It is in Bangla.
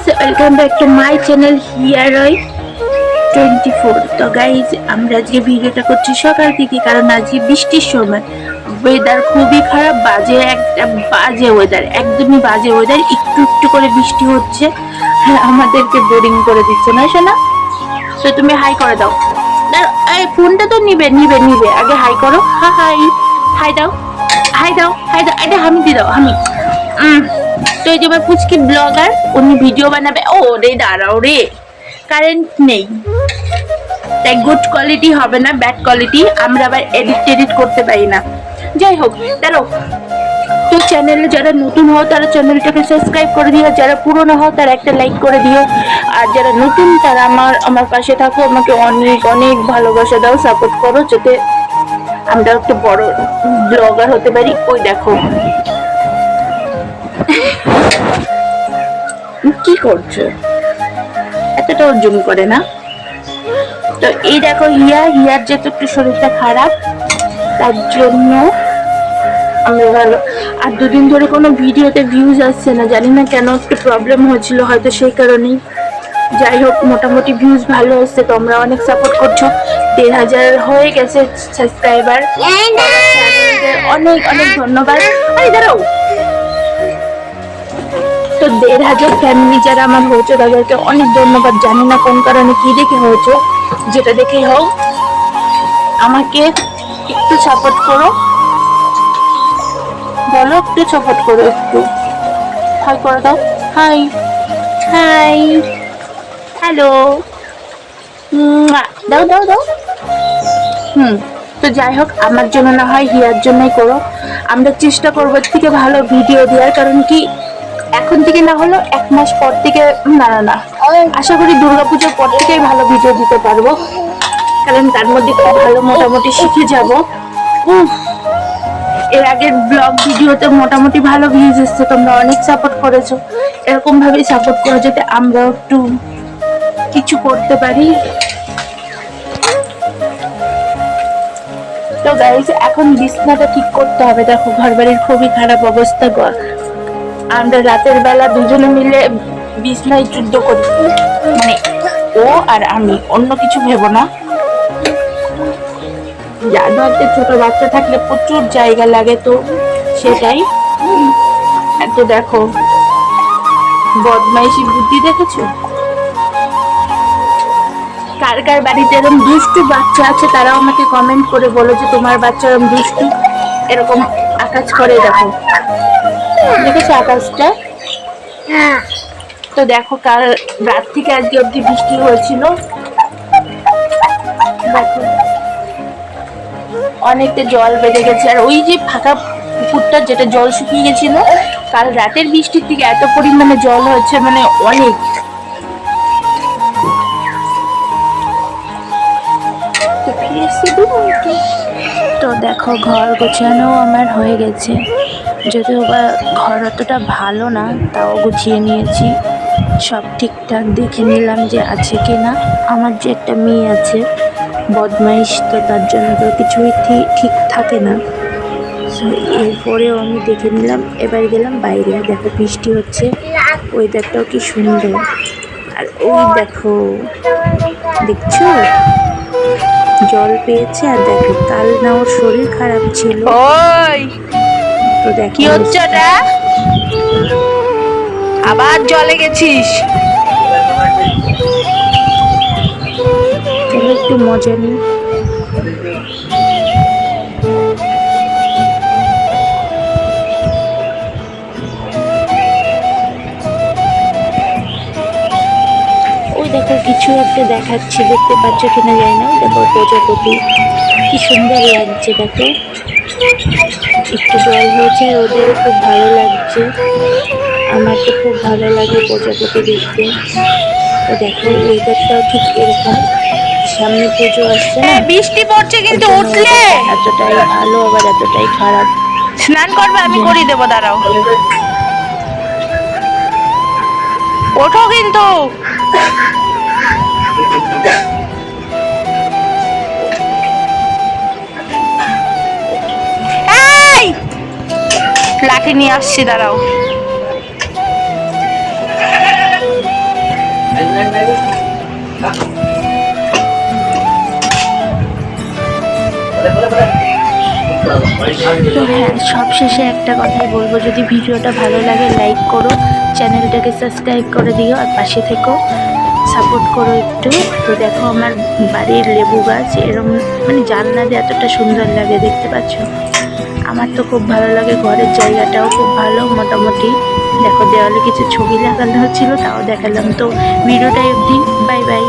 Guys welcome back to my channel here ওই টোয়েন্টি ফোর তো গাইজ আমরা আজকে ভিডিওটা করছি সকাল থেকে, কারণ আজকে বৃষ্টির সময় ওয়েদার খুবই খারাপ, বাজে একটা, বাজে ওয়েদার একদমই বাজে ওয়েদার একটু একটু করে বৃষ্টি হচ্ছে, আর আমাদেরকে বোরিং করে দিচ্ছে, না শোনা তো তুমি হাই করে দাও। এই ফোনটা তো নিবে নিবে নিবে, আগে হাই করো। হা হাই হাই দাও হাই দাও হাই দাও এটা হামি দিয়ে দাও, হামি। তো এই যে আমার পুচকি ব্লগার উনি ভিডিও বানাবে। ও রে, দাঁড়াও রে। কারেন্ট নেই। তাই গুড কোয়ালিটি হবে না ব্যাড কোয়ালিটি আমরা আবার এডিট টেডিট করতে পারি না। যাই হোক, দাঁড়াও। তো চ্যানেলে যারা নতুন হও, তারা চ্যানেলটাকে সাবস্ক্রাইব করে দিও। যারা পুরনো হও, তারা একটা লাইক করে দিও। আর যারা নতুন, তারা আমার আমার পাশে থাকো। আমাকে অনেক অনেক ভালোবাসা দাও সাপোর্ট করো, যাতে আমরা একটা বড় ব্লগার হতে পারি। ওই দেখো। কি করছ? এতটা অর্জন করে না? তো এই দেখো হিয়া হিয়ার যেহেতু একটু শরীরটা খারাপ তার জন্য আমরা ভালো। আর দুদিন ধরে কোনো ভিডিওতে ভিউজ আসছে না জানি না কেন একটু প্রবলেম হয়েছিল হয়তো সেই কারণেই। যাই হোক মোটামুটি ভিউজ ভালো আসছে তোমরা অনেক সাপোর্ট করছ। দেড় হাজার হয়ে গেছে সাবস্ক্রাইবার অনেক অনেক ধন্যবাদ। দাঁড়াও। তো দেড় হাজার ফ্যামিলি যারা আমার হয়েছে, তাদেরকে অনেক ধন্যবাদ। জানি না কোন কারণে কি দেখে হয়েছে, যেটা দেখে হোক আমাকে একটু সাপোর্ট করো। বলো, একটু সাপোর্ট করো একটু। হাই করে দাও। হাই হাই হ্যালো দাও দাও দাও। হুম, তো যাই হোক, আমার জন্য না হয়, হিয়ার জন্যই করো। আমরা চেষ্টা করব থেকে ভালো ভিডিও দেওয়ার, কারণ কি এখন থেকে না হলেও এক মাস পর থেকে না না না। আশা করি দুর্গাপুজোর পর থেকেই ভালো ভিডিও দিতে পারব। কারণ তার মধ্যে খুব ভালো মোটামুটি শিখে যাব। এর আগের ব্লগ ভিডিওতে মোটামুটি ভালো ভিউজ এসছে, তোমরা অনেক সাপোর্ট করেছ। এরকম ভাবেই সাপোর্ট করো যাতে আমরাও একটু কিছু করতে পারি। তো গাইজ এখন বিছনাটা ঠিক করতে হবে। দেখো ঘর বাড়ির খুবই খারাপ অবস্থা। আমরা রাতের বেলা দুজনে মিলে বিছনায় যুদ্ধ করি। মানে ও আর আমি, অন্য কিছু ভেবো না। জানোয়ারদের ছোট বাচ্চা থাকলে প্রচুর জায়গা লাগে তো, সেটাই। এত দেখো, বদমাইশি বুদ্ধি দেখেছ? কার কার বাড়িতে এরকম দুষ্টু বাচ্চা আছে, তারাও আমাকে কমেন্ট করে বলো যে তোমার বাচ্চা এরকম দুষ্টু। এরকম আকাশ করে দেখো। দেখেছ আকাশটা? তো দেখো কাল রাত থেকে আজকে অব্দি বৃষ্টি হয়েছিল। দেখো। অনেকটা জল বেড়ে গেছে। আর ওই যে ফাঁকা পুকুরটা যেটা জল শুকিয়ে গেছিল কাল রাতের বৃষ্টির থেকে এত পরিমাণে জল হয়েছে মানে অনেক? তো দেখো ঘর গোছানো আমার হয়ে গেছে। যদিও বা ঘর অতটা ভালো না, তাও গুছিয়ে নিয়েছি। সব ঠিকঠাক দেখে নিলাম যে আছে কি না। আমার যে একটা মেয়ে আছে, বদমাইশ তো তার জন্য তো কিছুই ঠিক থাকে না। এরপরেও আমি দেখে নিলাম, এবার গেলাম বাইরে, দেখো বৃষ্টি হচ্ছে ওয়েদারটাও কি সুন্দর। আর ওই দেখো, দেখছ? জল পেয়েছে, আর দেখো, কাল না ওর শরীর খারাপ ছিল। তো দেখো। কি হচ্ছে ওটা? আবার জলে গেছিস? একটু মজা নিই। দেখো কিছু একটা দেখাচ্ছে। দেখতে পাচ্ছ কিনা যায় না। দেখো প্রজাপতি কি সুন্দর লাগছে দেখো। একটু জল হয়েছে আর ওদেরও খুব ভালো লাগছে। আমার তো খুব ভালো লাগে প্রজাপতি দেখতে। তো দেখো ওয়েদারটাও ঠিক এরকম। সামনে পুজো আসছে না? বৃষ্টি পড়ছে কিন্তু উঠলে। এতটাই ভালো আবার এতটাই খারাপ। স্নান করবে আমি করিয়ে দেবো দাঁড়াও। ওঠো কিন্তু। লাঠি নিয়ে আসছি, দাঁড়াও। তো হ্যাঁ সবশেষে একটা কথাই বলব, যদি ভিডিওটা ভালো লাগে লাইক করো, চ্যানেলটাকে সাবস্ক্রাইব করে দিও, আর পাশে থেকো সাপোর্ট করো একটু। তো দেখো আমার বাড়ির লেবু গাছ, এরম মানে জানলা দিয়ে এতটা সুন্দর লাগে, দেখতে পাচ্ছ? আমার তো খুব ভালো লাগে ঘরের জায়গাটাও খুব ভালো, মোটামুটি। দেখো দেওয়ালে কিছু ছবি লাগানো হচ্ছিল তাও দেখালাম। তো ভিডিওটাই অবধি, বাই বাই।